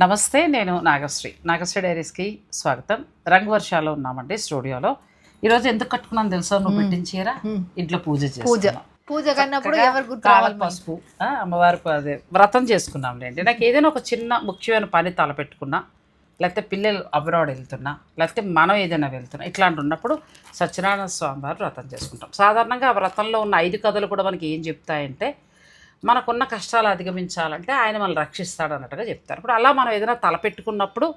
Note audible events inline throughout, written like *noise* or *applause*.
నమస్తే నేను నాగశ్రీ. నాగశ్రీ డైరీస్కి స్వాగతం. రంగు వర్షాలో ఉన్నామండి స్టూడియోలో. ఈరోజు ఎందుకు కట్టుకున్నాను తెలుసా? నువ్వు పెట్టిన చీర? ఇంట్లో పూజ పూజ. పూజ కన్నప్పుడు ఎవరు? పసుపు అమ్మవారి అదే వ్రతం చేసుకున్నాం లేండి నాకు ఏదైనా ఒక చిన్న ముఖ్యమైన పని తలపెట్టుకున్నా లేకపోతే పిల్లలు అబ్రాడ్ వెళ్తున్నా లేకపోతే మనం ఏదైనా వెళ్తున్నా ఇట్లాంటి ఉన్నప్పుడు సత్యనారాయణ స్వామి వారు వ్రతం చేసుకుంటాం. సాధారణంగా ఆ వ్రతంలో ఉన్న ఐదు కథలు కూడా మనకి ఏం చెప్తాయంటే మనకున్న కష్టాలు అధిగమించాలంటే ఆయన మనల్ని రక్షిస్తాడు అన్నట్టుగా చెప్తారు. ఇప్పుడు అలా మనం ఏదైనా తలపెట్టుకున్నప్పుడు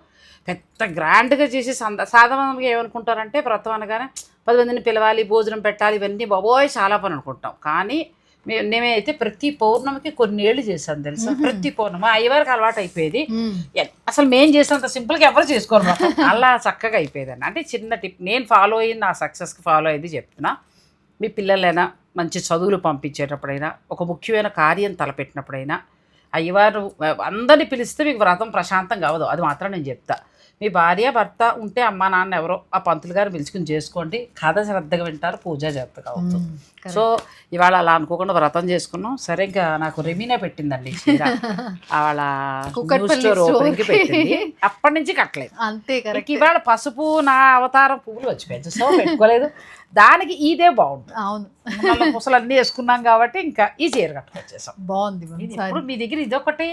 పెద్ద గ్రాండ్గా చేసి సంద సాధారణంగా ఏమనుకుంటారంటే వ్రతం అనగానే పది మందిని పిలవాలి భోజనం పెట్టాలి ఇవన్నీ బాబోయ్ చాలా పని అనుకుంటాం. కానీ మేమైతే ప్రతి పౌర్ణమికి కొన్ని ఏళ్ళు చేశాను తెలుసా? ప్రతి పౌర్ణమి. అయ్యవారికి అలవాటు అయిపోయేది. అసలు మేము చేసినంత సింపుల్గా ఎవరు చేసుకోరు. అలా చక్కగా అయిపోయేదండి. అంటే చిన్న టిప్ నేను ఫాలో అయ్యి నా సక్సెస్కి ఫాలో అయ్యింది చెప్తున్నా. మీ పిల్లలైనా మంచి చదువులు పంపించేటప్పుడైనా ఒక ముఖ్యమైన కార్యం తలపెట్టినప్పుడైనా అయ్యవారు అందరిని పిలిస్తే మీకు వ్రతం ప్రశాంతం కావదు. అది మాత్రం నేను చెప్తా. మీ భార్య భర్త ఉంటే అమ్మా నాన్న ఎవరో ఆ పంతులు గారు పిలుచుకుని చేసుకోండి. కథ శ్రద్ధగా వింటారు పూజ శ్రద్ధగా అవుతుంది. సో ఇవాళ అలా అనుకోకుండా వ్రతం చేసుకున్నాం. సరే ఇంకా నాకు రెమీనే పెట్టిందండి *laughs* వాళ్ళ ఓపెనింగ్కి. పెట్టింది. అప్పటి నుంచి కట్టలేదు. అంతే ఇవాళ పసుపు నా అవతారం పువ్వులు వచ్చిపోయాయి. సో పెట్టుకోలేదు. దానికి ఇదే బాగుంటుంది. అవును. మళ్ళీ పుసలు అన్నీ వేసుకున్నాం కాబట్టి ఇంకా ఈ చీర కట్టుకొచ్చేసాం బాగుంది. ఇప్పుడు మీ దగ్గర ఇదొకటి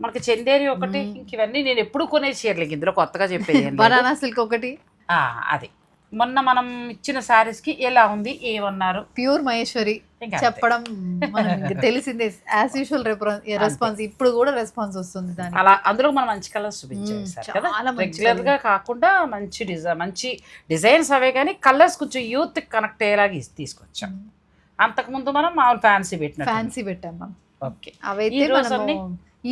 మనకి చందేరి ఒకటి ఇంక ఇవన్నీ నేను ఎప్పుడు కొనే చీరలు ఇందులో కొత్తగా చెప్పేది. బనానా సిల్క్ ఒకటి. ఆ, అది. మొన్న మనం ఇచ్చిన సారీస్కి ఎలా ఉంది ఏమన్నారు? ప్యూర్ మహేశ్వరి. చెప్పడం తెలిసిందే. యాజ్ యూజువల్ రెస్పాన్స్ ఇప్పుడు కూడా రెస్పాన్స్ వస్తుంది దానికి. అలా అందులో మనం మంచి కలర్స్ చూపించాం రెగ్యులర్గా కాకుండా మంచి డిజైన్ మంచి డిజైన్స్ అవే కానీ కలర్స్ కొంచెం యూత్ కనెక్ట్ అయ్యేలాగా తీసుకొచ్చాం. అంతకుముందు మనం మామూలు ఫ్యాన్సీ పెట్టినట్టు ఫ్యాన్సీ పెట్టాం మ్యామ్ ఓకే. అవైతే ఈ రోజు?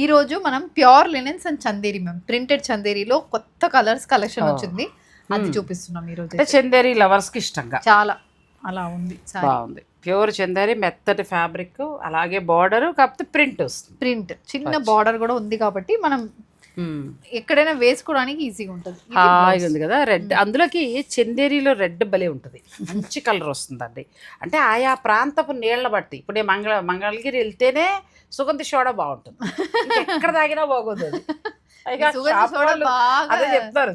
ఈ మనం pure linens and Chanderi ma'am printed చందేరిలో కొత్త కలర్స్ కలెక్షన్. వచ్చింది. అది చూపిస్తున్నాం ఈ రోజు చందేరి లవర్స్కి ఇష్టంగా. చాలా. అలా ఉంది బాగుంది. ప్యూర్ చందేరి మెత్తటి ఫ్యాబ్రిక్ అలాగే బార్డర్ కాకపోతే ప్రింట్ వస్తుంది. ప్రింట్. చిన్న బార్డర్ కూడా ఉంది కాబట్టి మనం. ఎక్కడైనా వేసుకోవడానికి ఈజీగా ఉంటుంది. హాయిగా. ఉంది కదా రెడ్. అందులోకి చందేరిలో రెడ్ భలే ఉంటుంది. మంచి కలర్ వస్తుందండి. అంటే ఆయా ప్రాంతపు నీళ్ళ బట్టి ఇప్పుడు నేను మంగళ మంగళగిరి వెళ్తేనే సుగంధి సోడా బాగుంటుంది. ఎక్కడ తాగినా బాగోదు *laughs* అది చెప్తారు.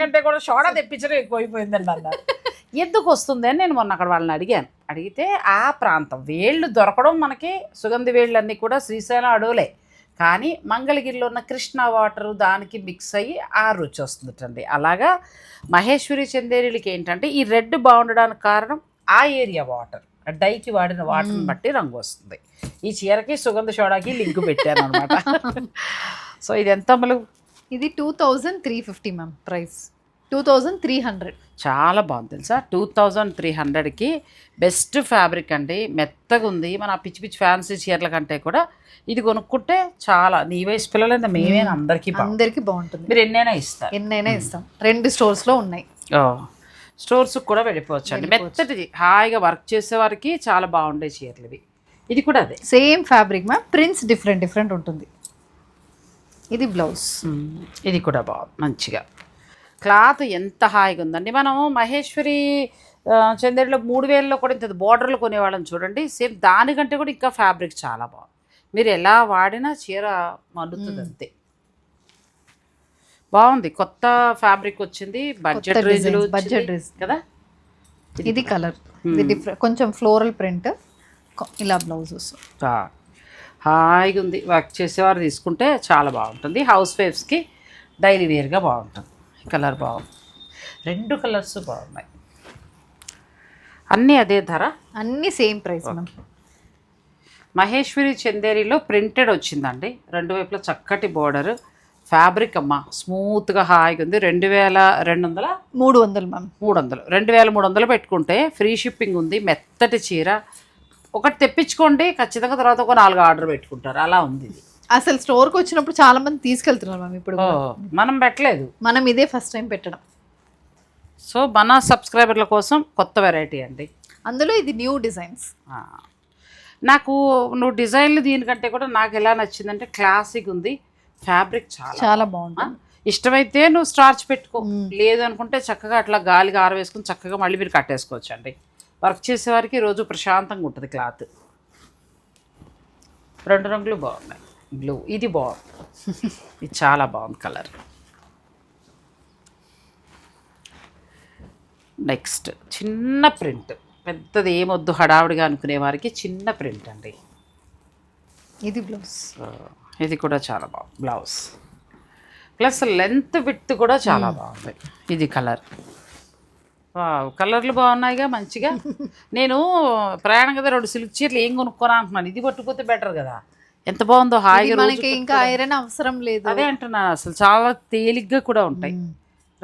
కంటే కూడా సోడా తెప్పించడం ఎక్కువైపోయిందండి అన్నారు. *laughs* ఎందుకు వస్తుంది అని నేను మొన్న అక్కడ వాళ్ళని అడిగాను. అడిగితే ఆ ప్రాంతం వేళ్ళు దొరకడం మనకి సుగంధి వేళ్ళు అన్నీ కూడా శ్రీశైలం అడవులే. కానీ మంగళగిరిలో ఉన్న కృష్ణ వాటర్ దానికి మిక్స్ అయ్యి ఆ రుచి వస్తుందండి అలాగా మహేశ్వరి చందేరీలకి ఏంటంటే ఈ రెడ్ బాగుండడానికి కారణం ఆ ఏరియా వాటర్. డైకి వాడిన వాటర్ని బట్టి రంగు వస్తుంది. ఈ చీరకి సుగంధ సోడాకి లింక్ పెట్టాను అనమాట *laughs* సో ఇది ఎంత అమలు? ఇది two thousand three fifty ma'am price two thousand three hundred. చాలా బాగుంది తెలుసా? టూ థౌజండ్ త్రీ హండ్రెడ్కి బెస్ట్ ఫ్యాబ్రిక్ అండి. మెత్తగా ఉంది. మన పిచ్చి పిచ్చి ఫ్యాన్సీ చీరల కంటే కూడా ఇది కొనుక్కుంటే చాలా. నీ వయసు పిల్లలైనా మేమే అందరికీ అందరికి బాగుంటుంది. మీరు ఎన్నైనా ఇస్తారు. ఎన్నైనా ఇస్తాం. రెండు స్టోర్స్లో ఉన్నాయి స్టోర్స్ కూడా వెళ్ళిపోవచ్చు అండి. మెత్తటిది హాయిగా వర్క్ చేసే వారికి చాలా బాగుండే చీరలు ఇవి. ఇది కూడా అదే. Same fabric ma'am prints different different ఉంటుంది. ఇది బ్లౌజ్. ఇది కూడా బాగుంది మంచిగా. క్లాత్ ఎంత హాయిగా ఉందండి. మనం మహేశ్వరి చందేరిలో మూడు వేలలో కూడా ఇంత బోర్డర్లు కొనేవాళ్ళని చూడండి. సేమ్ దానికంటే కూడా ఇంకా ఫ్యాబ్రిక్ చాలా బాగుంది మీరు ఎలా వాడినా చీర మల్లుతుంది అంతే. బాగుంది. కొత్త ఫ్యాబ్రిక్ వచ్చింది. బడ్జెట్ రేంజ్లో budget range. కదా? ఇది కలర్. ఇది డిఫరెంట్ కొంచెం ఫ్లోరల్ ప్రింట్. ఇలా బ్లౌజ్ వస్తుంది హాయిగా ఉంది. వర్క్ చేసేవారు తీసుకుంటే చాలా బాగుంటుంది. హౌస్ వైఫ్స్కి డైలీ వేర్గా బాగుంటుంది. కలర్ బాగుంది. రెండు కలర్స్ బాగున్నాయి. అన్నీ అదే ధర? అన్ని సేమ్ ప్రైస్ మహేశ్వరి చందేరిలో ప్రింటెడ్ వచ్చిందండి. రెండు వైపులా చక్కటి బోర్డర్. ఫ్యాబ్రిక్ అమ్మ స్మూత్గా హాయిగా ఉంది. రెండు వేల రెండు వందల మూడు వందలు మ్యామ్. మూడు వందలు. రెండు వేల మూడు వందలు పెట్టుకుంటే ఫ్రీ షిప్పింగ్ ఉంది. మెత్తటి చీర ఒకటి తెప్పించుకోండి ఖచ్చితంగా తర్వాత ఒక నాలుగు ఆర్డర్ పెట్టుకుంటారు. అలా ఉంది ఇది. అసలు స్టోర్కి వచ్చినప్పుడు చాలా మంది తీసుకెళ్తున్నారు మ్యామ్ ఇప్పుడు. మనం పెట్టలేదు. మనం ఇదే ఫస్ట్ టైం పెట్టడం. సో మన సబ్స్క్రైబర్ల కోసం కొత్త వెరైటీ అండి. అందులో ఇది న్యూ డిజైన్స్. నాకు నువ్వు డిజైన్లు దీనికంటే కూడా నాకు ఎలా నచ్చిందంటే క్లాసిక్ ఉంది. ఫ్యాబ్రిక్ చాలా చాలా బాగుంటుంది. ఇష్టమైతే నువ్వు స్టార్చ్ పెట్టుకో. లేదు అనుకుంటే చక్కగా అట్లా గాలిగా ఆరవేసుకుని చక్కగా మళ్ళీ మీరు కట్టేసుకోవచ్చు అండి వర్క్ చేసేవారికి రోజు ప్రశాంతంగా ఉంటుంది క్లాత్. రెండు రంగులు బాగున్నాయి. బ్లూ ఇది బాగుంది. *laughs* ఇది చాలా బాగుంది కలర్. నెక్స్ట్ చిన్న ప్రింట్. పెద్దది ఏమొద్దు హడావుడిగా అనుకునే వారికి చిన్న ప్రింట్ అండి. ఇది బ్లౌజ్. ఇది కూడా చాలా బాగుంది. బ్లౌజ్ ప్లస్ లెంత్ విత్ కూడా చాలా బాగుంది. ఇది కలర్. కలర్లు బాగున్నాయిగా మంచిగా. నేను ప్రయాణం కదా రెండు సిల్క్ చీరలు ఏం కొనుక్కోరా అంటున్నాను. ఇది పట్టుకుపోతే బెటర్ కదా. ఎంత బాగుందో హాయిగా మనకి ఇంకా ఐరన్ అవసరం లేదు. అదే అంటున్నాను అసలు చాలా తేలిగ్గా కూడా ఉంటాయి.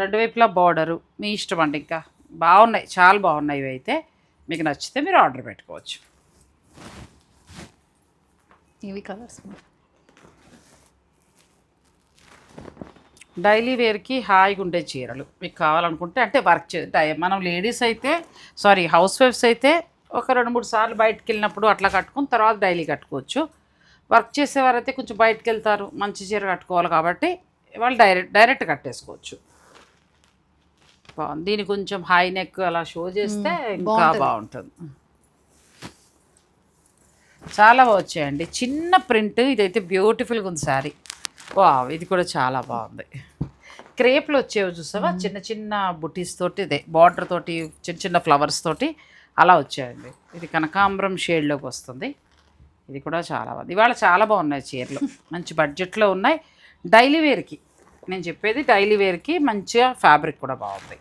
రెండు వైపులా బార్డరు మీ ఇష్టం అండి ఇంకా. బాగున్నాయి చాలా బాగున్నాయి ఇవి అయితే. మీకు నచ్చితే మీరు ఆర్డర్ పెట్టుకోవచ్చు. ఇవి కలర్స్ డైలీ వేర్కి హాయిగా ఉండే చీరలు. మీకు కావాలనుకుంటే అంటే వర్క్ చే మనం లేడీస్ అయితే సారీ హౌస్ వైఫ్స్ అయితే ఒక రెండు మూడు సార్లు బయటకు వెళ్ళినప్పుడు అట్లా కట్టుకుని తర్వాత డైలీ కట్టుకోవచ్చు. వర్క్ చేసేవారైతే కొంచెం బయటకు వెళ్తారు మంచి చీర కట్టుకోవాలి కాబట్టి వాళ్ళు డైరెక్ట్ డైరెక్ట్ కట్టేసుకోవచ్చు. బాగుంది. దీని కొంచెం హై నెక్ అలా షో చేస్తే ఇంకా బాగుంటుంది. చాలా బాగా వచ్చాయండి. చిన్న ప్రింట్ ఇదైతే బ్యూటిఫుల్గా ఉంది శారీ. వా ఇది కూడా చాలా బాగుంది. క్రేప్లు వచ్చేవి చూసావా? చిన్న చిన్న బుటీస్ తోటి ఇదే బార్డర్ తోటి చిన్న చిన్న ఫ్లవర్స్ తోటి అలా వచ్చాయండి. ఇది కనకాంబరం షేడ్లోకి వస్తుంది. ఇది కూడా చాలా బాగుంది. ఇవాళ చాలా బాగున్నాయి చీరలు. మంచి బడ్జెట్లో ఉన్నాయి. డైలీ వేర్కి నేను చెప్పేది డైలీ వేర్కి మంచిగా ఫ్యాబ్రిక్ కూడా బాగుంది.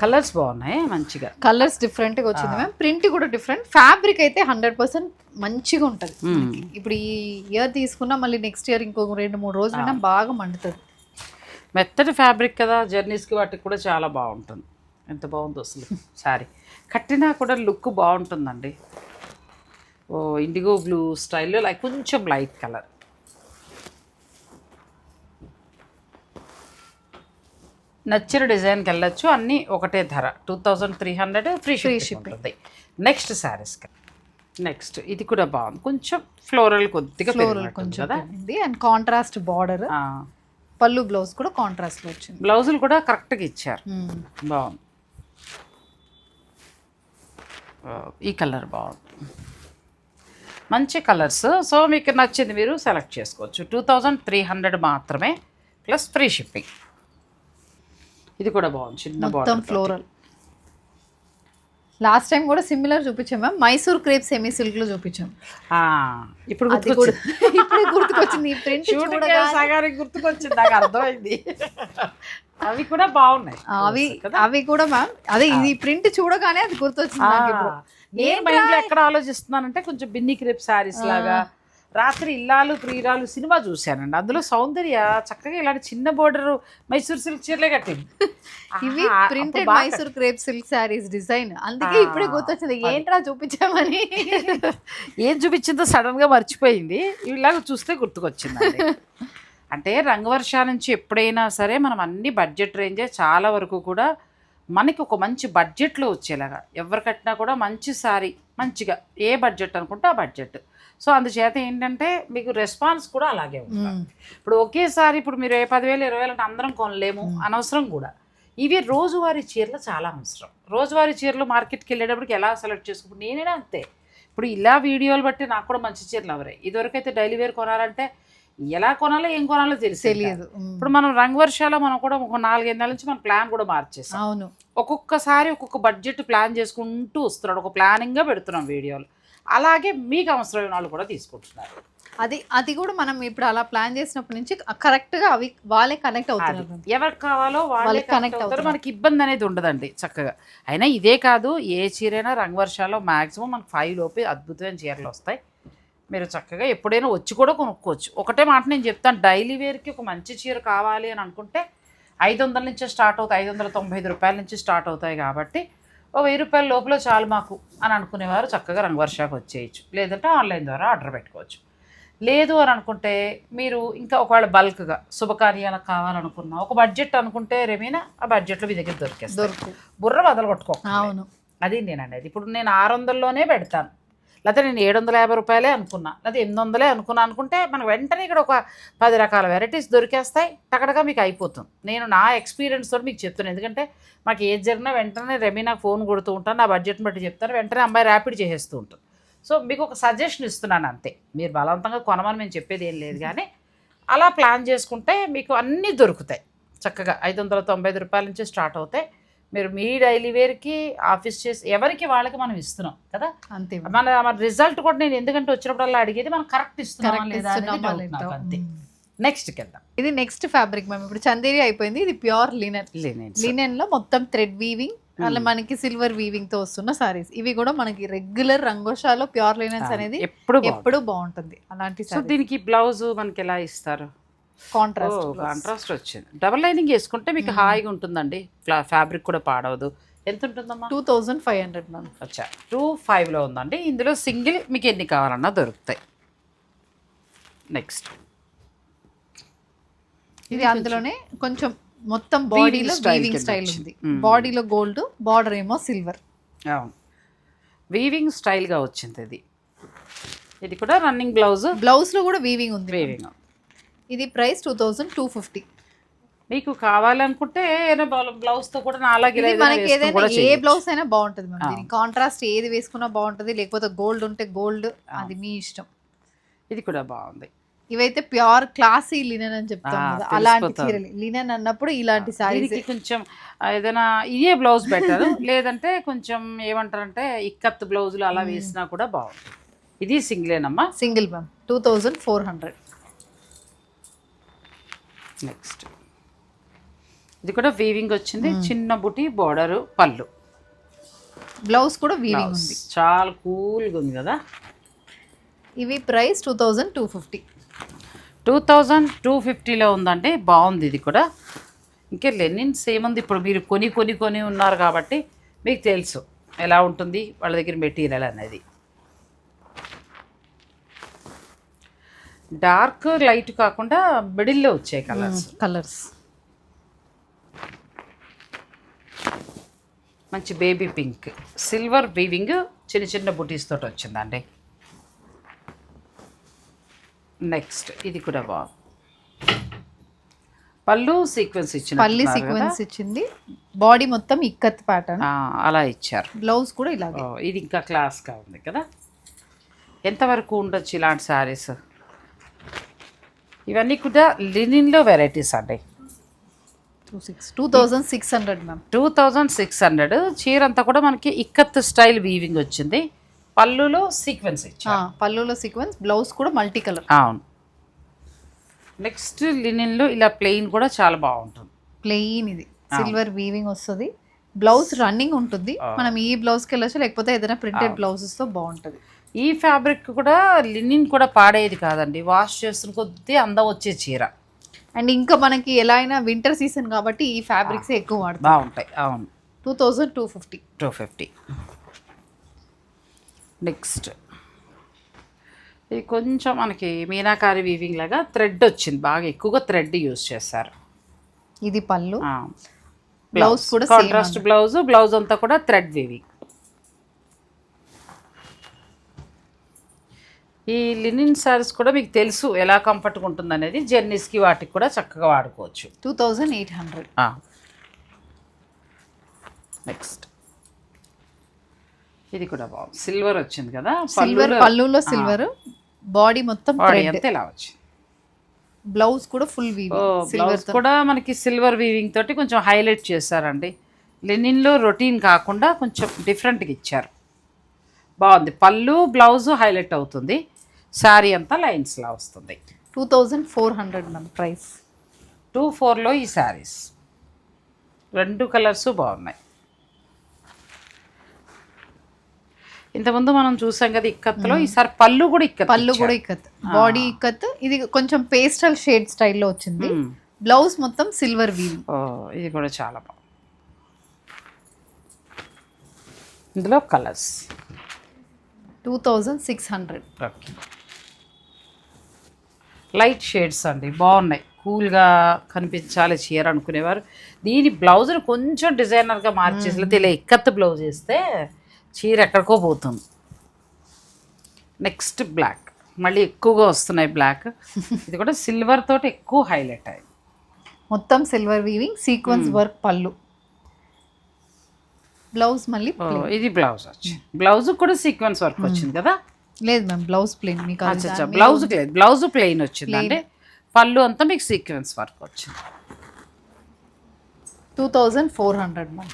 కలర్స్ బాగున్నాయి? మంచిగా. కలర్స్ డిఫరెంట్గా వచ్చింది మ్యామ్. ప్రింట్ కూడా డిఫరెంట్. ఫ్యాబ్రిక్ అయితే హండ్రెడ్ పర్సెంట్ మంచిగా ఉంటది. ఇప్పుడు ఈ ఇయర్ తీసుకున్నా మళ్ళీ నెక్స్ట్ ఇయర్ ఇంకొక రెండు మూడు రోజులైనా బాగా మండుతుంది. మెత్తటి ఫ్యాబ్రిక్ కదా జర్నీస్కి వాటికి కూడా చాలా బాగుంటుంది. ఎంత బాగుందో అసలు. సారీ. కట్టినా కూడా లుక్ బాగుంటుందండి. ఓ ఇండిగో బ్లూ స్టైల్లో లైక్ కొంచెం లైట్ కలర్. నచ్చిన డిజైన్కి వెళ్ళొచ్చు. అన్నీ ఒకటే ధర. Two thousand three hundred free shipping ఉంటుంది. నెక్స్ట్ శారీస్కి నెక్స్ట్ ఇది కూడా బాగుంది. కొంచెం ఫ్లోరల్ కొద్దిగా ఫ్లోరల్ కొంచెం అండ్ కాంట్రాస్ట్ బార్డర్ పళ్ళు బ్లౌజ్ కూడా కాంట్రాస్ట్ వచ్చింది. బ్లౌజులు కూడా కరెక్ట్గా ఇచ్చారు. మ్మ్. బాగుంది. ఈ కలర్ బాగుంది. మంచి కలర్స్. సో మీకు నచ్చింది మీరు సెలెక్ట్ చేసుకోవచ్చు. టూ థౌజండ్ త్రీ హండ్రెడ్ మాత్రమే ప్లస్ ఫ్రీ షిప్పింగ్ ఇది కూడా బాగుంది చిన్న మొత్తం ఫ్లోరల్ లాస్ట్ టైం కూడా సిమిలర్ చూపించాం మ్యామ్ మైసూర్ క్రేప్ సెమీ సిల్క్లో చూపించాం. ఇప్పుడు *laughs* ఇప్పుడే గుర్తుకొచ్చింది ఈ ప్రింట్ సగానికి గుర్తుకొచ్చింది నాకు అర్థమైంది. అవి కూడా బాగున్నాయి. అవి అవి కూడా మ్యామ్ అదే ఇది ప్రింట్ చూడగానే అది గుర్తొచ్చింది. నేను మైండ్లో ఎక్కడ ఆలోచిస్తున్నానంటే కొంచెం బిన్ని క్రేప్ శారీస్ లాగా రాత్రి ఇల్లాలు ప్రియురాలు సినిమా చూశానండి. అందులో సౌందర్య చక్కగా ఇలాంటి చిన్న బోర్డర్ మైసూర్ సిల్క్ చీరలే కట్టింది. *laughs* ఇవి printed Mysore crepe silk sarees design. అందుకే ఇప్పుడే గుర్తొచ్చింది ఏంట్రా చూపించామని? *laughs* ఏం చూపించిందో సడన్గా మర్చిపోయింది. ఇలాగ చూస్తే గుర్తుకొచ్చిందండి. *laughs* అంటే రంగవర్ష నుంచి ఎప్పుడైనా సరే మనం అన్ని బడ్జెట్ రేంజే చాలా వరకు కూడా మనకి ఒక మంచి బడ్జెట్లో వచ్చేలాగా. ఎవరు కట్టినా కూడా మంచి సారీ మంచిగా ఏ బడ్జెట్ అనుకుంటే ఆ బడ్జెట్. సో అందుచేత ఏంటంటే మీకు రెస్పాన్స్ కూడా అలాగే ఉంటుంది ఇప్పుడు ఒకేసారి ఇప్పుడు మీరు ఏ పదివేలు ఇరవై వేలు అంటే అందరం కొనలేము అనవసరం కూడా. ఇవి రోజువారీ చీరలు చాలా అవసరం. రోజువారీ చీరలు మార్కెట్కి వెళ్ళేటప్పటికి ఎలా సెలెక్ట్ చేసుకుంటూ నేనైనా అంతే. ఇప్పుడు ఇలా వీడియోలు బట్టి నాకు కూడా మంచి చీరలు అవరాయి ఇదివరకైతే డైలీ వేర్ కొనాలంటే ఎలా కొనాలో ఏం కొనాలో తెలిసి తెలియదు. ఇప్పుడు మనం రంగు వర్షాలు మనం కూడా ఒక నాలుగైదు నెలల నుంచి మన ప్లాన్ కూడా మార్చేసాం. అవును. ఒక్కొక్కసారి ఒక్కొక్క బడ్జెట్ ప్లాన్ చేసుకుంటూ వస్తున్నాడు. ఒక ప్లానింగ్గా పెడుతున్నాం వీడియోలు. అలాగే మీకు అవసరమైన వాళ్ళు కూడా తీసుకుంటున్నారు. అది అది కూడా మనం ఇప్పుడు అలా ప్లాన్ చేసినప్పటి నుంచి కరెక్ట్గా అవి వాళ్ళే కనెక్ట్ అది అవుతున్నారు. ఎవరికి కావాలో వాళ్ళే వాళ్ళకి కనెక్ట్ అవుతారు. మనకి ఇబ్బంది అనేది ఉండదండి చక్కగా. అయినా ఇదే కాదు ఏ చీరైనా రంగు వర్షాల్లో మాక్సిమం మనకు ఫైవ్ లోపే అద్భుతమైన చీరలు వస్తాయి. మీరు చక్కగా ఎప్పుడైనా వచ్చి కూడా కొనుక్కోవచ్చు. ఒకటే మాట నేను చెప్తాను డైలీ వేర్కి ఒక మంచి చీర కావాలి అని అనుకుంటే ఐదు వందల నుంచే స్టార్ట్ అవుతాయి ఐదు వందల తొంభై ఐదు రూపాయల నుంచి స్టార్ట్ అవుతాయి కాబట్టి ఓ వెయ్యి రూపాయల లోపల చాలు మాకు అని అనుకునేవారు. చక్కగా రంగు వర్షాకు వచ్చేయచ్చు. లేదంటే ఆన్లైన్ ద్వారా ఆర్డర్ పెట్టుకోవచ్చు. లేదు అని అనుకుంటే మీరు ఇంకా ఒకవేళ బల్క్గా శుభకార్యాలకు కావాలనుకున్నా ఒక బడ్జెట్ అనుకుంటే రేమైనా? ఆ బడ్జెట్లో మీ దగ్గర దొరికేస్తుంది దొరుకు బుర్ర బదలు కొట్టుకో అవును. అది నేను అనేది ఇప్పుడు నేను ఆరు వందల్లోనే పెడతాను. లేకపోతే నేను ఏడు వందల యాభై రూపాయలే అనుకున్నా. లేకపోతే ఎనిమిది వందలే అనుకున్నా అనుకుంటే మనకు వెంటనే ఇక్కడ ఒక పది రకాల వెరైటీస్ దొరికేస్తాయి. తగడగా మీకు అయిపోతుంది. నేను నా ఎక్స్పీరియన్స్ తోటి మీకు చెప్తున్నాను ఎందుకంటే మాకు ఏది జరిగినా వెంటనే రెమీ నాకు ఫోన్ కొడుతూ ఉంటాను నా బడ్జెట్ని బట్టి చెప్తాను వెంటనే అమ్మాయి ర్యాపిడ్ చేసేస్తూ ఉంటుంది. సో మీకు ఒక సజెషన్ ఇస్తున్నాను అంతే. మీరు బలవంతంగా కొనమని మేము చెప్పేది ఏం లేదు కానీ అలా ప్లాన్ చేసుకుంటే మీకు అన్నీ దొరుకుతాయి. చక్కగా ఐదు వందల తొంభై ఐదు రూపాయల నుంచి స్టార్ట్ అవుతాయి. మీరు మీ డైలీ వేర్కి ఆఫీస్ చేసి ఎవరికి వాళ్ళకి మనం ఇస్తున్నాం కదా? అంతే మన మన రిజల్ట్ కూడా నేను ఎందుకంటే వచ్చినప్పుడల్లా అడిగేది మనం కరెక్ట్ ఇస్తున్నామా Correct లేదా అనేది ఇస్తున్నామా doubt నాకు లేదా? అంతే. మ్మ్. నెక్స్ట్కి వెళ్దాం. ఇది నెక్స్ట్ ఫ్యాబ్రిక్ మ్యామ్ ఇప్పుడు చందేరి అయిపోయింది. ఇది ప్యూర్ లినెన్. లినెన్స్ లినెన్లో మొత్తం థ్రెడ్ వీవింగ్ అలా మనకి సిల్వర్ వీవింగ్తో వస్తున్న సారీస్. ఇవి కూడా మనకి రెగ్యులర్ రంగోషాలో ప్యూర్ లినెన్స్ అనేది ఎప్పుడు ఎప్పుడు బాగుంటుంది అలాంటి దీనికి బ్లౌజ్ మనకి ఎలా ఇస్తారు? కాంట్రాస్ట్ కాంట్రాస్ట్ వచ్చింది. డబల్ లైనింగ్ వేసుకుంటే మీకు హాయిగా ఉంటుందండి. ఫ్యాబ్రిక్ కూడా పాడవదు. ఎంత ఉంటుందమ్మా? Two thousand five hundred ma'am వచ్చా టూ ఫైవ్లో ఉందండి. ఇందులో సింగిల్ మీకు ఎన్ని కావాలన్నా దొరుకుతాయి. నెక్స్ట్ ఇది అందులోనే కొంచెం మొత్తం బాడీలో వీవింగ్ స్టైల్. ఉంది. బాడీలో గోల్డ్ బార్డర్ ఏమో సిల్వర్ అవును. వీవింగ్ స్టైల్గా వచ్చింది ఇది. ఇది కూడా రన్నింగ్ బ్లౌజ్ బ్లౌజ్లో కూడా వీవింగ్ ఉంది. వీవింగ్ ఇది price two thousand two fifty. మీకు కావాలనుకుంటే బ్లౌజ్తో కూడా ఏదైనా మనకి ఏదైనా ఏ. బ్లౌజ్ అయినా బాగుంటుంది మ్యామ్. కాంట్రాస్ట్ ఏది వేసుకున్నా బాగుంటుంది లేకపోతే గోల్డ్ ఉంటే గోల్డ్ అది మీ ఇష్టం. ఇది కూడా బాగుంది. ఇవైతే ప్యూర్ క్లాసీ లినెన్ అని చెప్తాం కదా అలాంటి. చీరలు. లినెన్ అన్నప్పుడు ఇలాంటి సారీస్ కొంచెం ఏదైనా ఇదే బ్లౌజ్ బెటర్ *laughs* లేదంటే కొంచెం ఏమంటారంటే ఇక్కత్ బ్లౌజులు అలా వేసినా కూడా బాగుంటుంది. ఇది సింగిలేనమ్మా? Single ma'am two thousand four hundred. Next ఇది కూడా వీవింగ్ వచ్చింది. చిన్న బుటి బోర్డరు పళ్ళు. బ్లౌజ్ కూడా వీవింగ్ ఉంది. చాలా కూల్గా ఉంది కదా? ఇవి price two thousand two fifty two thousand two ఫిఫ్టీలో ఉందండి బాగుంది ఇది కూడా. ఇంకే లెనిన్స్ ఏముంది? ఇప్పుడు మీరు కొని కొని కొని ఉన్నారు కాబట్టి మీకు తెలుసు ఎలా ఉంటుంది వాళ్ళ దగ్గర మెటీరియల్ అనేది. డార్క్ లైట్ కాకుండా మిడిల్లో వచ్చాయి కలర్స్. కలర్స్. మంచి బేబీ పింక్. సిల్వర్ వీవింగ్ చిన్న చిన్న బుటీస్ తోటి వచ్చిందండి. నెక్స్ట్ ఇది కూడా బాగుంది. పళ్ళు సీక్వెన్స్ ఇచ్చిన పల్లి సీక్వెన్స్ ఇచ్చింది. బాడీ మొత్తం ఇక్కత్ ప్యాటర్న్ అలా ఇచ్చారు. బ్లౌజ్ కూడా ఇలాగే. ఓ, ఇది ఇంకా క్లాస్గా ఉంది కదా. ఎంతవరకు ఉండొచ్చు ఇలాంటి శారీస్ ఇవన్నీ కూడా లినిన్లో వెరైటీస్ అండి. Two six two thousand six hundred ma'am two thousand six hundred చీర అంతా కూడా మనకి ఇక్కత్ స్టైల్ వీవింగ్ వచ్చింది. పళ్ళులో సీక్వెన్స్ పళ్ళులో సీక్వెన్స్ బ్లౌజ్ కూడా మల్టీ కలర్ అవును. నెక్స్ట్ లినిన్లో ఇలా ప్లెయిన్ కూడా చాలా బాగుంటుంది. ప్లెయిన్ ఇది. సిల్వర్ వీవింగ్ వస్తుంది. బ్లౌజ్ రన్నింగ్ ఉంటుంది. మనం ఈ బ్లౌజ్కి వెళ్ళొచ్చు లేకపోతే ఏదైనా ప్రింటెడ్ బ్లౌజెస్తో బాగుంటుంది. ఈ ఫ్యాబ్రిక్ కూడా లినిన్ కూడా పాడేది కాదండి. వాష్ చేస్తున్న కొద్దీ అందం వచ్చే చీర. అండ్ ఇంకా మనకి ఎలా అయినా వింటర్ సీజన్ కాబట్టి ఈ ఫ్యాబ్రిక్స్ ఎక్కువ వాడతాం. బాగుంటాయి. అవును. Two thousand two fifty two fifty next ఇది కొంచెం మనకి మీనాకారి వీవింగ్ లాగా థ్రెడ్ వచ్చింది. బాగా ఎక్కువగా థ్రెడ్ యూజ్ చేశారు. ఇది పళ్ళు. బ్లౌజ్ కూడా కాంట్రాస్ట్ బ్లౌజ్ బ్లౌజ్ అంతా కూడా థ్రెడ్ వీవింగ్ ఈ లినిన్ శారీస్ కూడా మీకు తెలుసు ఎలా కంఫర్ట్గా ఉంటుంది అనేది జర్నీస్కి వాటికి కూడా చక్కగా వాడుకోవచ్చు. Two thousand eight hundred next ఇది కూడా బాగుంది. సిల్వర్ వచ్చింది కదా? సిల్వర్ పళ్ళులో? సిల్వర్ బాడీ మొత్తం బాడీ అంతా ఇలా వచ్చింది బ్లౌజ్ కూడా ఫుల్ వీవింగ్ బ్లౌజ్ కూడా మనకి సిల్వర్ వీవింగ్ తోటి కొంచెం హైలైట్ చేశారండి. లెనిన్లో రొటీన్ కాకుండా కొంచెం డిఫరెంట్గా ఇచ్చారు. బాగుంది. పళ్ళు బ్లౌజ్ హైలైట్ అవుతుంది. శారీ అంతా లైన్స్లా వస్తుంది. Two thousand four hundred ma'am price. Two ఫోర్లో ఈ శారీస్. రెండు కలర్స్ బాగున్నాయి. ఇంతకుముందు మనం చూసాం కదా ఇక్కత్తులో ఈసారి పళ్ళు కూడా ఇక్కత్ పళ్ళు కూడా ఇక్కత్ బాడీ ఇక్కత్. ఇది కొంచెం పేస్టల్ షేడ్ స్టైల్లో వచ్చింది. బ్లౌజ్ మొత్తం సిల్వర్ ఓ ఇది కూడా చాలా బాగుంది. ఇందులో colours. Two thousand six hundred. Light shades అండి బాగున్నాయి. కూల్గా కనిపించాలి చీర అనుకునేవారు. దీని బ్లౌజ్ని కొంచెం డిజైనర్గా మార్చేసి ఇలా ఇక్కత్ బ్లౌజ్ వేస్తే చీర ఎక్కడికో పోతుంది. నెక్స్ట్ బ్లాక్ మళ్ళీ ఎక్కువగా వస్తున్నాయి బ్లాక్. *laughs* ఇది కూడా సిల్వర్ తోటి ఎక్కువ హైలైట్ అయింది మొత్తం సిల్వర్ వీవింగ్ సీక్వెన్స్ వర్క్ పళ్ళు. బ్లౌజ్ మళ్ళీ. ఇది బ్లౌజ్ వచ్చింది బ్లౌజ్ కూడా సీక్వెన్స్ వర్క్ వచ్చింది కదా? లేదు మ్యామ్ బ్లౌజ్ ప్లేన్ మీకు బ్లౌజ్ లేదు బ్లౌజ్ ప్లెయిన్ వచ్చింది. అంటే పళ్ళు అంతా మీకు సీక్వెన్స్ వర్క్ వచ్చింది. Two thousand four hundred ma'am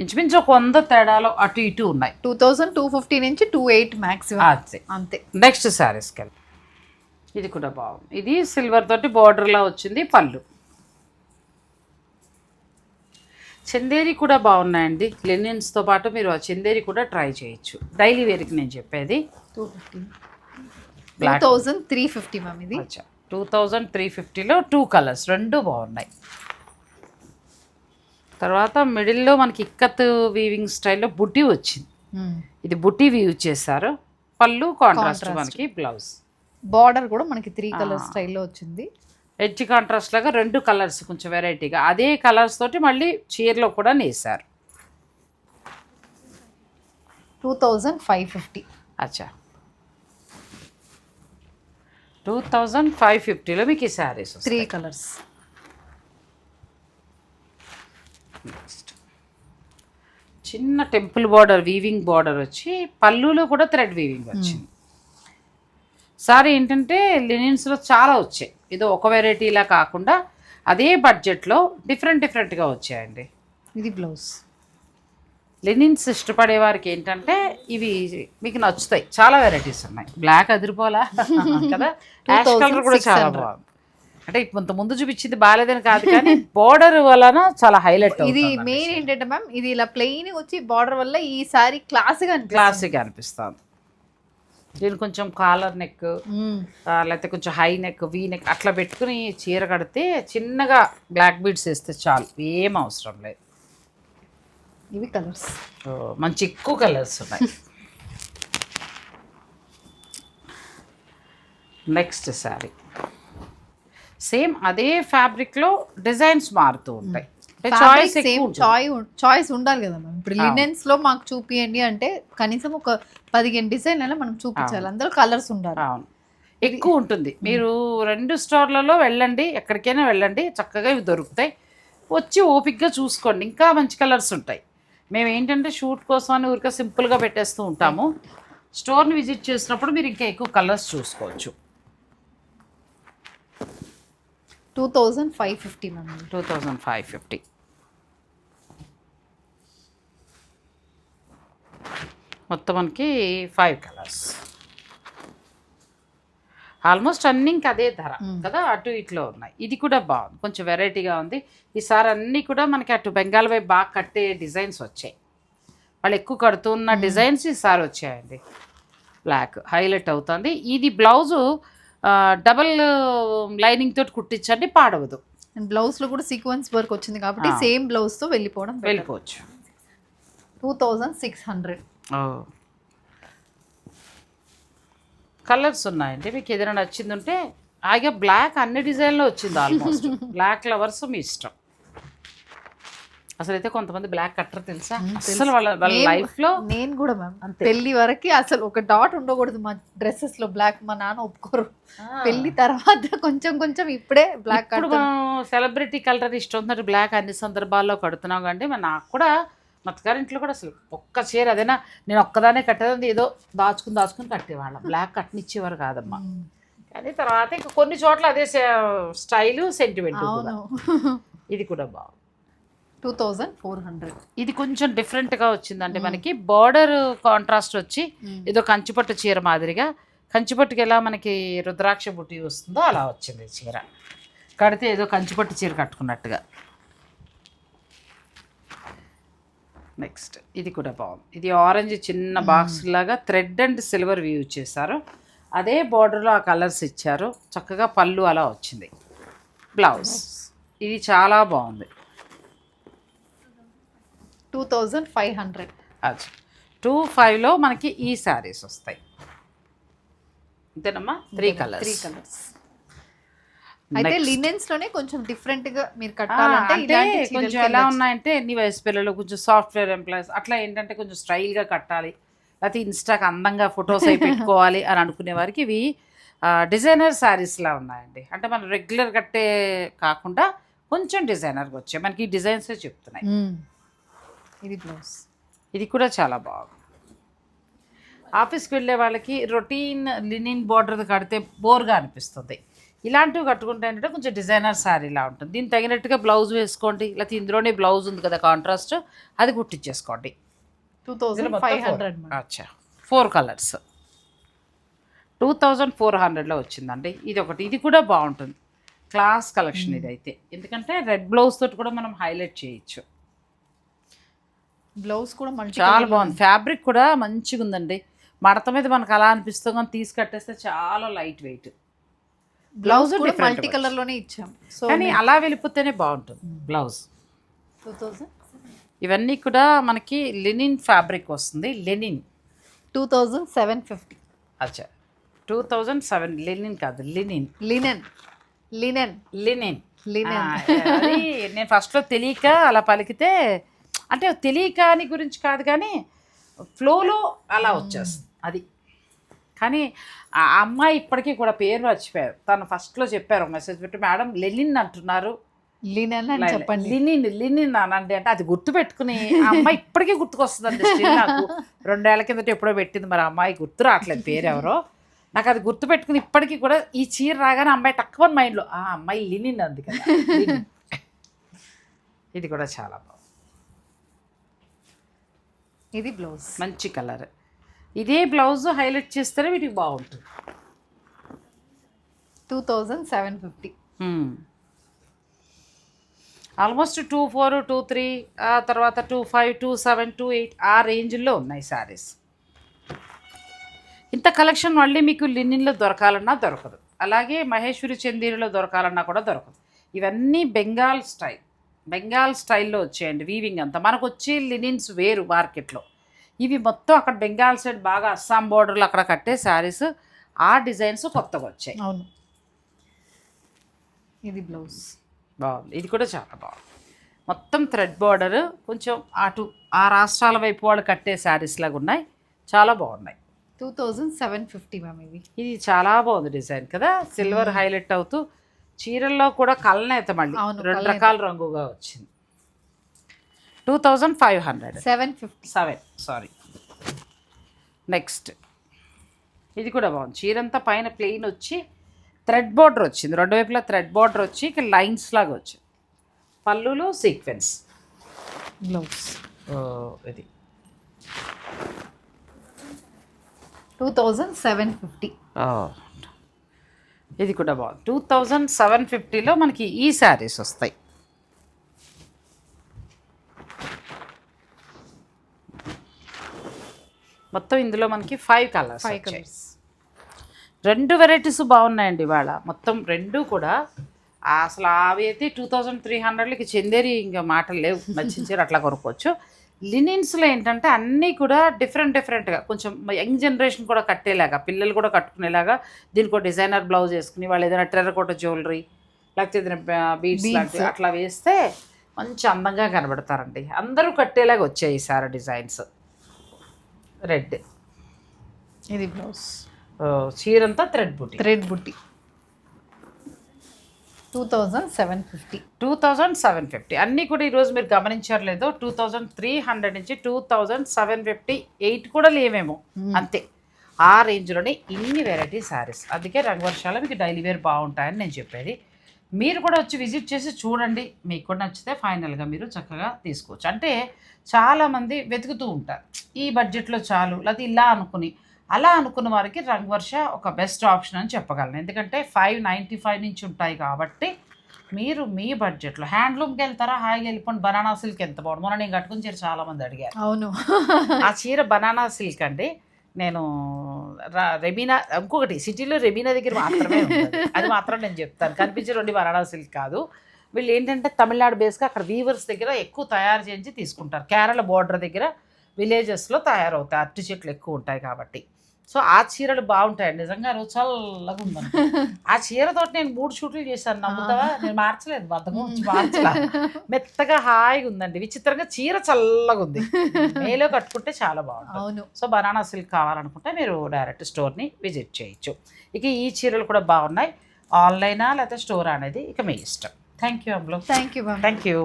ఇంచుమించు ఒక వంద తేడాలు అటు ఇటు ఉన్నాయి. టూ థౌజండ్ టూ ఫిఫ్టీ నుంచి టూ ఎయిట్ మ్యాక్సిమం అంతే. అంతే. నెక్స్ట్ శారీస్కి వెళ్ళి ఇది కూడా బాగుంది. ఇది సిల్వర్ తోటి బార్డర్లా వచ్చింది పళ్ళు. చందేరి కూడా బాగున్నాయండి. లెనిన్స్తో పాటు మీరు ఆ చందేరి కూడా ట్రై చేయొచ్చు. డైలీ వేర్కి నేను చెప్పేది two fifty two thousand three fifty ma'am ఇది. టూ థౌజండ్ త్రీ ఫిఫ్టీలో టూ కలర్స్ రెండు బాగున్నాయి. తర్వాత మిడిల్లో మనకి ఇక్కత్ వీవింగ్ స్టైల్లో బుట్టి వచ్చింది. ఇది బుట్టి వీవ్ చేశారు. పళ్ళు కాంట్రాస్ట్ మనకి బ్లౌజ్ బార్డర్ కూడా మనకి త్రీ కలర్ స్టైల్లో వచ్చింది. ఎడ్జ్ కాంట్రాస్ట్ లాగా రెండు కలర్స్ కొంచెం వెరైటీగా. అదే కలర్స్ తోటి మళ్ళీ చీరలో కూడా నేసారు టూ థౌజండ్ ఫైవ్ ఫిఫ్టీ. అచ్చా. టూ థౌజండ్ ఫైవ్ ఫిఫ్టీలో మీకు ఈ శారీస్ త్రీ కలర్స్. నెక్స్ట్ చిన్న టెంపుల్ బార్డర్ వీవింగ్ బార్డర్ వచ్చి పళ్ళులో కూడా థ్రెడ్ వీవింగ్ వచ్చింది. సారీ ఏంటంటే లినిన్స్లో చాలా వచ్చాయి. ఇది ఒక వెరైటీలా కాకుండా అదే బడ్జెట్లో డిఫరెంట్ డిఫరెంట్గా వచ్చాయండి. ఇది బ్లౌజ్. లెనిన్స్ ఇష్టపడే వారికి ఏంటంటే ఇవి మీకు నచ్చుతాయి. చాలా వెరైటీస్ ఉన్నాయి. బ్లాక్ అదిరిపోలా *laughs* కదా? యాష్ కలర్ కూడా చాలా బాగుంది. అంటే కొంత ముందు చూపించింది బాగాలేదని కాదు కానీ *laughs* బోర్డర్ వలన చాలా హైలైట్ ఇది మెయిన్ ఏంటంటే మ్యామ్ ఇది ఇలా ప్లెయిన్ వచ్చి బార్డర్ వల్ల ఈ సారీ క్లాస్గా క్లాసిక్ అనిపిస్తుంది. దీని కొంచెం కాలర్ నెక్. లేకపోతే కొంచెం హై నెక్ వీ నెక్ అట్లా పెట్టుకుని చీర కడితే చిన్నగా బ్లాక్ బీడ్స్ వేస్తే చాలు. ఏం అవసరం లేదు. ఇవి కలర్స్ మంచి ఎక్కువ కలర్స్ ఉన్నాయి. నెక్స్ట్ శారీ సేమ్ అదే ఫ్యాబ్రిక్లో డిజైన్స్ మారుతూ ఉంటాయి. చాయిస్ ఉండాలి కదా మ్యామ్ ఇప్పుడు లినెన్స్లో మాకు చూపియండి అంటే కనీసం ఒక పదిహేను డిజైన్ అయినా మనం చూపించాలి. అందులో కలర్స్ ఉండాలి. అవును ఎక్కువ ఉంటుంది. మీరు రెండు స్టోర్లలో వెళ్ళండి ఎక్కడికైనా వెళ్ళండి చక్కగా ఇవి దొరుకుతాయి. వచ్చి ఓపిక్గా చూసుకోండి. ఇంకా మంచి కలర్స్ ఉంటాయి. మేము ఏంటంటే షూట్ కోసం అని ఊరికే సింపుల్గా పెట్టేస్తూ ఉంటాము. స్టోర్ని విజిట్ చేసినప్పుడు మీరు ఇంకా ఎక్కువ కలర్స్ చూసుకోవచ్చు. Two thousand five fifty ma'am. Two thousand five fifty. మొత్తం మనకి ఫైవ్ కలర్స్ ఆల్మోస్ట్ అన్ని ఇంకా అదే ధర కదా అటు ఇట్లో ఉన్నాయి. ఇది కూడా బాగుంది. కొంచెం వెరైటీగా ఉంది. ఈసారి అన్నీ కూడా మనకి అటు బెంగాల్ వైపు బాగా కట్టే డిజైన్స్ వచ్చాయి. వాళ్ళు ఎక్కువ కడుతున్న డిజైన్స్ ఈసారి వచ్చాయండి. బ్లాక్ హైలైట్ అవుతుంది. ఇది బ్లౌజు డబల్ లైనింగ్ తోటి కుట్టించండి పాడవదు. అండ్ బ్లౌజ్లో కూడా సీక్వెన్స్ వర్క్ వచ్చింది కాబట్టి సేమ్ బ్లౌజ్తో వెళ్ళిపోవడం వెళ్ళిపోవచ్చు. Two thousand six hundred colours ఉన్నాయండి. మీకు ఏదైనా నచ్చింది ఉంటే ఆగే బ్లాక్ అన్ని డిజైన్లో వచ్చింది ఆల్మోస్ట్ బ్లాక్ లవర్స్ మీ ఇష్టం. అసలు అయితే కొంతమంది బ్లాక్ కట్టరు తెలుసా? అసలు వాళ్ళ వాళ్ళ లైఫ్లో నేను కూడా మ్యామ్ పెళ్ళి వరకు అసలు ఒక డాట్ ఉండకూడదు మా డ్రెస్సెస్లో బ్లాక్ మా నాన్న ఒప్పుకోరు. పెళ్ళి తర్వాత కొంచెం కొంచెం ఇప్పుడే బ్లాక్ సెలబ్రిటీ కలర్ ఇష్టం ఉన్నట్టు బ్లాక్ అన్ని సందర్భాల్లో కడుతున్నాం మరి నాకు కూడా మా అత్తగారింట్లో కూడా అసలు ఒక్క చీర అదేనా? నేను ఒక్కదానే కట్టేది ఏదో దాచుకుని దాచుకుని కట్టేవాళ్ళం. బ్లాక్ కట్టనిచ్చేవారు కాదమ్మా. కానీ తర్వాత ఇంకా కొన్ని చోట్ల అదే స్టైలు సెంటిమెంట్ ఇది కూడా బాగుంది. Two thousand four hundred. ఇది కొంచెం డిఫరెంట్గా వచ్చిందంటే మనకి. బార్డర్ కాంట్రాస్ట్ వచ్చి ఏదో కంచిపట్టు చీర మాదిరిగా. కంచిపట్టుకి ఎలా మనకి రుద్రాక్ష బుట్టి వస్తుందో అలా వచ్చింది చీర. కడితే ఏదో కంచిపట్టు చీర కట్టుకున్నట్టుగా. నెక్స్ట్ ఇది కూడా బాగుంది. ఇది ఆరెంజ్ చిన్న బాక్స్ లాగా థ్రెడ్ అండ్ సిల్వర్ వ్యూ చేశారు అదే బార్డర్లో ఆ కలర్స్ ఇచ్చారు. చక్కగా పళ్ళు అలా వచ్చింది. బ్లౌజ్. ఇది చాలా బాగుంది. Two thousand five hundred. అది టూ ఫైవ్లో మనకి ఈ శారీస్ వస్తాయి. అంతేనమ్మా త్రీ త్రీ కలర్స్ కలర్స్ అయితే లినెన్స్లోనే కొంచెం డిఫరెంట్గా మీరు కట్టాలంటే ఇలాంటి కొంచెం ఎలా ఉన్నాయంటే ఎన్ని వయసు పిల్లలు కొంచెం సాఫ్ట్వేర్ ఎంప్లాయీస్ అట్లా ఏంటంటే కొంచెం స్టైల్గా కట్టాలి. లేకపోతే ఇన్స్టాకి అందంగా ఫొటోస్ అయి పెట్టుకోవాలి అని అనుకునే వారికి ఇవి డిజైనర్ శారీస్లా ఉన్నాయండి. అంటే మనం రెగ్యులర్ కట్టే కాకుండా కొంచెం డిజైనర్గా వచ్చాయి. మనకి డిజైన్సే చెప్తున్నాయి. మ్మ్. ఇది బ్లౌజ్ ఇది కూడా చాలా బాగుంది. ఆఫీస్కి వెళ్ళే వాళ్ళకి రొటీన్ లినిన్ బార్డర్ కడితే బోర్గా అనిపిస్తుంది. ఇలాంటివి కట్టుకుంటే ఏంటంటే కొంచెం డిజైనర్ శారీలా ఉంటుంది. దీనికి తగినట్టుగా బ్లౌజ్ వేసుకోండి. లేకపోతే ఇందులోనే బ్లౌజ్ ఉంది కదా కాంట్రాస్ట్ అది కుట్టించేసుకోండి టూ థౌజండ్ ఫైవ్ హండ్రెడ్ అచ్చా. Four colours two thousand four హండ్రెడ్లో వచ్చిందండి. ఇది ఒకటి. ఇది కూడా బాగుంటుంది. క్లాస్ కలెక్షన్ ఇది అయితే ఎందుకంటే రెడ్ బ్లౌజ్ తోటి కూడా మనం హైలైట్ చేయొచ్చు. బ్లౌజ్ కూడా మంచి చాలా బాగుంది. ఫ్యాబ్రిక్ కూడా మంచిగా ఉందండి మడత మీద మనకు అలా అనిపిస్తుంది కానీ తీసి కట్టేస్తే చాలా లైట్ వెయిట్ బ్లౌజ్ మల్టీ కలర్లోనే ఇచ్చాం. సో కానీ అలా వెళ్ళిపోతేనే బాగుంటుంది బ్లౌజ్ టూ థౌజండ్ ఇవన్నీ కూడా మనకి లెనిన్ ఫ్యాబ్రిక్ వస్తుంది linen two thousand seven fifty అచ్చా. టూ థౌజండ్ సెవెన్ లెనిన్ కాదు linen linen linen linen linen అది నేను ఫస్ట్లో తెలియక అలా పలికితే అంటే తెలియక అని గురించి కాదు కానీ ఫ్లోలో అలా వచ్చేస్తుంది అది. కానీ ఆ అమ్మాయి ఇప్పటికీ కూడా పేరు మర్చిపోయారు. తను ఫస్ట్లో చెప్పారు మెసేజ్ పెట్టి మేడం లెనిన్ అంటున్నారు. లినెన్ అని చెప్పండి. లినిన్ లినిన్ అనండి అంటే అది గుర్తు పెట్టుకుని అమ్మాయి ఇప్పటికీ గుర్తుకొస్తుందండి నాకు. రెండేళ్ళ కిందట ఎప్పుడో పెట్టింది మరి అమ్మాయి గుర్తు రావట్లేదు పేరు ఎవరో నాకు అది గుర్తు పెట్టుకుని ఇప్పటికీ కూడా ఈ చీర రాగానే అమ్మాయి తక్కువ మైండ్లో ఆ అమ్మాయి లినిన్ అంది కదా. ఇది కూడా చాలా బాగుంది. ఇది బ్లౌజ్. మంచి కలర్. ఇదే బ్లౌజ్ హైలైట్ చేస్తేనే వీటికి బాగుంటుంది. Two thousand seven fifty. Almost two four two three ఆ తర్వాత two five two seven two eight ఆ రేంజ్లో ఉన్నాయి శారీస్ ఇంత కలెక్షన్ మళ్ళీ మీకు లినిన్లో దొరకాలన్నా దొరకదు. అలాగే మహేశ్వరి చందీరిలో దొరకాలన్నా కూడా దొరకదు. ఇవన్నీ బెంగాల్ స్టైల్. బెంగాల్ స్టైల్లో వచ్చేయండి వీవింగ్ అంతా. మనకు వచ్చే లినిన్స్ వేరు మార్కెట్లో. ఇవి మొత్తం అక్కడ బెంగాల్ సైడ్ బాగా అస్సాం బోర్డర్లు అక్కడ కట్టే శారీస్ ఆ డిజైన్స్ కొత్తగా వచ్చాయి. అవును. ఇది బ్లౌజ్ బాగుంది. ఇది కూడా చాలా బాగుంది. మొత్తం థ్రెడ్ బార్డర్ కొంచెం అటు ఆ రాష్ట్రాల వైపు వాళ్ళు కట్టే శారీస్ లాగా ఉన్నాయి. చాలా బాగున్నాయి. Two thousand seven fifty ma'am ఇవి. ఇది చాలా బాగుంది డిజైన్ కదా. సిల్వర్ హైలైట్ అవుతూ చీరల్లో కూడా కలనేత మళ్ళీ. రెండు. రకాల రంగుగా వచ్చింది. Two thousand five hundred. Seven fifty. Seven sorry. Next. ఇది కూడా బాగుంది. చీరంతా పైన ప్లెయిన్ వచ్చి థ్రెడ్ బార్డర్ వచ్చింది. రెండు వైపులా థ్రెడ్ బార్డర్ వచ్చి ఇక లైన్స్ లాగా వచ్చింది పళ్ళులో సీక్వెన్స్ బ్లౌజ్ ఇది. Two thousand seven fifty. ఇది కూడా బాగుంది. టూ థౌజండ్ సెవెన్ ఫిఫ్టీలో మనకి ఈ శారీస్ వస్తాయి. మొత్తం ఇందులో మనకి ఫైవ్ కలర్స్ ఫైవ్ కలర్స్ రెండు వెరైటీస్ బాగున్నాయండి ఇవాళ. మొత్తం రెండు కూడా అసలు అవి అయితే టూ థౌజండ్ త్రీ హండ్రెడ్లకి చెందేరి ఇంకా మాటలు లేవు. నచ్చిన చీర అట్లా కొనుక్కోవచ్చు. లినిన్స్లో ఏంటంటే అన్నీ కూడా డిఫరెంట్ డిఫరెంట్గా కొంచెం యంగ్ జనరేషన్ కూడా కట్టేలాగా పిల్లలు కూడా కట్టుకునేలాగా దీనికి ఒక డిజైనర్ బ్లౌజ్ వేసుకుని వాళ్ళు ఏదైనా టెర్రకోట జ్యువెలరీ లేకపోతే ఏదైనా బీడ్స్. లాంటివి అట్లా వేస్తే మంచి అందంగా కనబడతారండి. అందరూ కట్టేలాగా వచ్చాయి ఈసారి డిజైన్స్. రెడ్. ఇది బ్లౌజ్. చీరంతా థ్రెడ్ బుట్టి థ్రెడ్ బుట్టి two thousand seven fifty. Two thousand seven fifty. అన్నీ కూడా ఈరోజు మీరు గమనించారు లేదో టూ థౌజండ్ త్రీ హండ్రెడ్ నుంచి two thousand seven fifty eight కూడా లేవేమో. అంతే. ఆ రేంజ్లోనే ఇన్ని వెరైటీ శారీస్. అందుకే రంగవర్షాలు మీకు డైలీ వేర్ బాగుంటాయని నేను చెప్పేది. మీరు కూడా వచ్చి విజిట్ చేసి చూడండి. మీకు కూడా నచ్చితే ఫైనల్గా మీరు చక్కగా తీసుకోవచ్చు. అంటే చాలామంది వెతుకుతూ ఉంటారు. ఈ బడ్జెట్లో చాలు లేకపోతే ఇలా అనుకుని అలా అనుకున్న వారికి రంగవర్ష ఒక బెస్ట్ ఆప్షన్ అని చెప్పగలను. ఎందుకంటే ఫైవ్ నైంటీ ఫైవ్ నుంచి ఉంటాయి కాబట్టి మీరు మీ బడ్జెట్లో హ్యాండ్లూమ్కి వెళ్తారా హాయిగా వెళ్ళిపోండి. బనానా సిల్క్ ఎంత బాగుంది. మొన్న నేను కట్టుకుని చీర చాలామంది అడిగారు. అవును. ఆ చీర బనానా సిల్క్ అండి. నేను రా- రెమీనా ఇంకొకటి సిటీలో రెమీనా దగ్గర మాత్రమే *laughs* ఉంటుంది. అది మాత్రం నేను చెప్తాను. కనిపించే రెండు సిల్క్ కాదు. వీళ్ళు ఏంటంటే తమిళనాడు బేస్గా అక్కడ వీవర్స్ దగ్గర ఎక్కువ తయారు చేయించి తీసుకుంటారు. కేరళ బోర్డర్ దగ్గర విలేజెస్లో తయారవుతాయి. అరటి చెట్లు ఎక్కువ ఉంటాయి కాబట్టి. సో ఆ చీరలు బాగుంటాయండి. నిజంగా రోజు చల్లగా ఉందండి ఆ చీరతో నేను మూడు షూట్లు చేశాను. నమ్ముతావా? నేను మార్చలేదు. వచ్చి మార్చలా. మెత్తగా హాయిగా ఉందండి. విచిత్రంగా చీర చల్లగా ఉంది. మేలో కట్టుకుంటే చాలా బాగుంటుంది. అవును. సో బనానా సిల్క్ కావాలనుకుంటే మీరు డైరెక్ట్ స్టోర్ని విజిట్ చేయొచ్చు. ఇక ఈ చీరలు కూడా బాగున్నాయి. ఆన్లైనా లేకపోతే స్టోర్ అనేది ఇక మీ ఇష్టం. థ్యాంక్ యూ అమ్లో థ్యాంక్ యూ థ్యాంక్ యూ